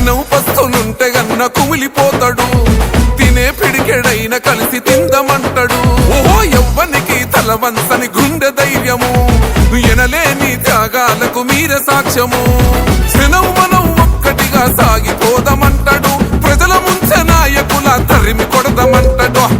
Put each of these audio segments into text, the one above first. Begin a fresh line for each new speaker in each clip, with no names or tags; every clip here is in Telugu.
దినం పస్తులుంటే గన్న కుమిలిపోతాడు. తినే పిడికెడైన కలిసి తిందమంటాడు. ఓహో ఎవ్వనికి తలవంచని గుండె ధైర్యము. ఎనలేని త్యాగాలకు మీర సాక్ష్యము. క్షణం మనం ఒక్కటిగా సాగిపోదామంటాడు. ప్రజల ముంచె నాయకుల తరిమి కొడదామంటాడు.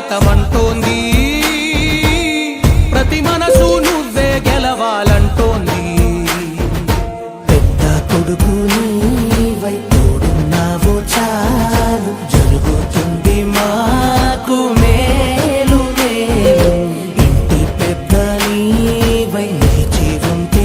స్వాగతం ప్రతి మనసు నువ్వే గెలవాలంటోంది.
పెద్ద కొడుకు నీవై తోడున్నావు చాలు. జరుగుతుంది మాకు మేలు మేలు. ఇంటి పెద్ద నీవై నిలిచి ఉంటే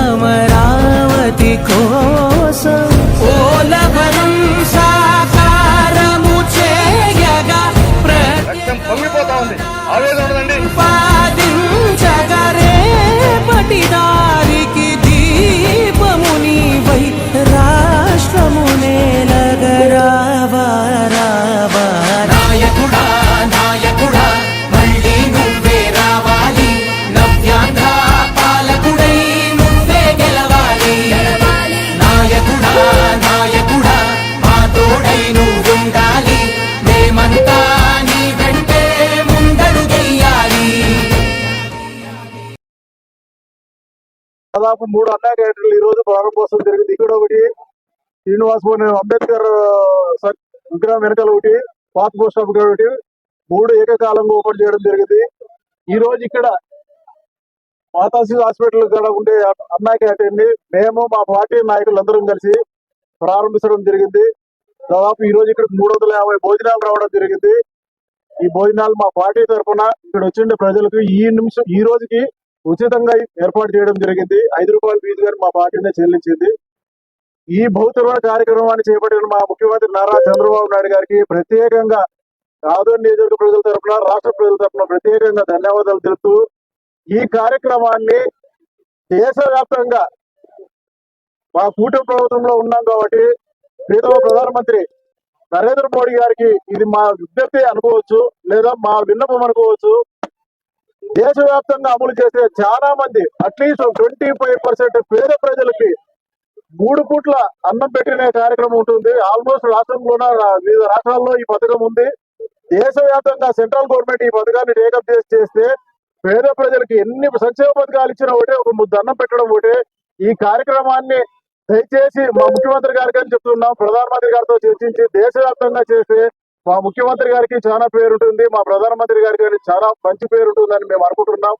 అమరావతి కోసం
దాదాపు మూడు అన్నా క్యారెక్టర్లు ఈ రోజు ప్రారంభోత్సవం జరిగింది. ఇక్కడ ఒకటి శ్రీనివాస్ అంబేద్కర్ సర్- విగ్రహం వెనకాల ఒకటి పాత పోస్ట్ ఆఫీస్ ఒకటి మూడు ఏకకాలంగా ఓపెన్ చేయడం జరిగింది. ఈ రోజు ఇక్కడ మాతాశ్రీ హాస్పిటల్ కూడా ఉండే అన్నా క్యాంటీన్ని మేము మా పార్టీ నాయకులు అందరం కలిసి ప్రారంభించడం జరిగింది. దాదాపు ఈ రోజు ఇక్కడ మూడు వందల యాభై భోజనాలు రావడం జరిగింది. ఈ భోజనాలు మా పార్టీ తరఫున ఇక్కడ వచ్చిండే ప్రజలకు ఈ నిమిషం ఈ రోజుకి ఉచితంగా ఏర్పాటు చేయడం జరిగింది. ఐదు రూపాయల ఫీజు గాని మా పార్టీనే చెల్లించింది. ఈ భౌతిక కార్యక్రమాన్ని చేపట్టిన మా ముఖ్యమంత్రి నారా చంద్రబాబు నాయుడు గారికి ప్రత్యేకంగా ఆదోని నియోజకవర్గ ప్రజల తరఫున రాష్ట్ర ప్రజల తరఫున ప్రత్యేకంగా ధన్యవాదాలు తెలుపుతూ ఈ కార్యక్రమాన్ని దేశవ్యాప్తంగా మా కూటమి ప్రభుత్వంలో ఉన్నాం కాబట్టి ప్రీతమ ప్రధానమంత్రి నరేంద్ర మోడీ గారికి ఇది మా విజ్ఞప్తి అనుకోవచ్చు లేదా మా విన్నపం అనుకోవచ్చు. దేశవ్యాప్తంగా అమలు చేసే చాలా మంది అట్లీస్ట్ ట్వంటీ ఫైవ్ పర్సెంట్ పేద ప్రజలకి మూడు పూట్ల అన్నం పెట్టిన కార్యక్రమం ఉంటుంది. ఆల్మోస్ట్ రాష్ట్రంలోన వివిధ రాష్ట్రాల్లో ఈ పథకం ఉంది. దేశవ్యాప్తంగా సెంట్రల్ గవర్నమెంట్ ఈ పథకాన్ని టేకప్ చేసి చేస్తే పేద ప్రజలకి ఎన్ని సంక్షేమ పథకాలు ఇచ్చినా ఒకటే ఒక ముద్ద అన్నం పెట్టడం ఒకటే. ఈ కార్యక్రమాన్ని దయచేసి మా ముఖ్యమంత్రి గారికి అని చెప్తున్నాం ప్రధానమంత్రి గారితో చర్చించి దేశవ్యాప్తంగా చేస్తే మా ముఖ్యమంత్రి గారికి చాలా పేరుంటుంది మా ప్రధానమంత్రి గారికి చాలా మంచి పేరుంటుందని మేము అనుకుంటున్నాం.